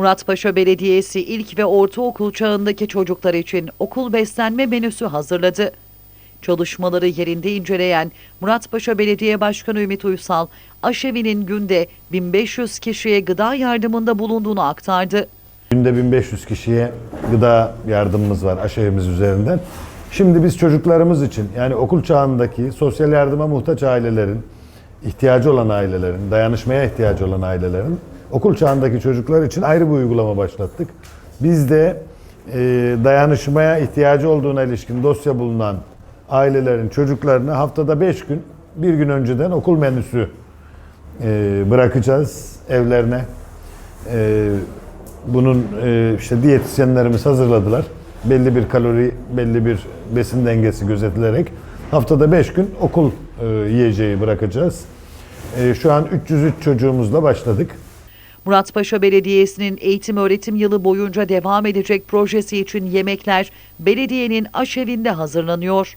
Muratpaşa Belediyesi ilk ve ortaokul çağındaki çocuklar için okul beslenme menüsü hazırladı. Çalışmaları yerinde inceleyen Muratpaşa Belediye Başkanı Ümit Uysal, aşevinin günde 1500 kişiye gıda yardımında bulunduğunu aktardı. Günde 1500 kişiye gıda yardımımız var aşevimiz üzerinden. Şimdi biz çocuklarımız için yani okul çağındaki sosyal yardıma muhtaç ailelerin, ihtiyacı olan ailelerin, dayanışmaya ihtiyacı olan ailelerin okul çağındaki çocuklar için ayrı bir uygulama başlattık. Biz de e, dayanışmaya ihtiyacı olduğuna ilişkin dosya bulunan ailelerin çocuklarını haftada 5 gün, bir gün önceden okul menüsü e, bırakacağız evlerine. E, bunun e, işte diyetisyenlerimiz hazırladılar. Belli bir kalori, belli bir besin dengesi gözetilerek haftada 5 gün okul e, yiyeceği bırakacağız. E, şu an 303 çocuğumuzla başladık. Muratpaşa Belediyesi'nin eğitim öğretim yılı boyunca devam edecek projesi için yemekler belediyenin aşevinde hazırlanıyor.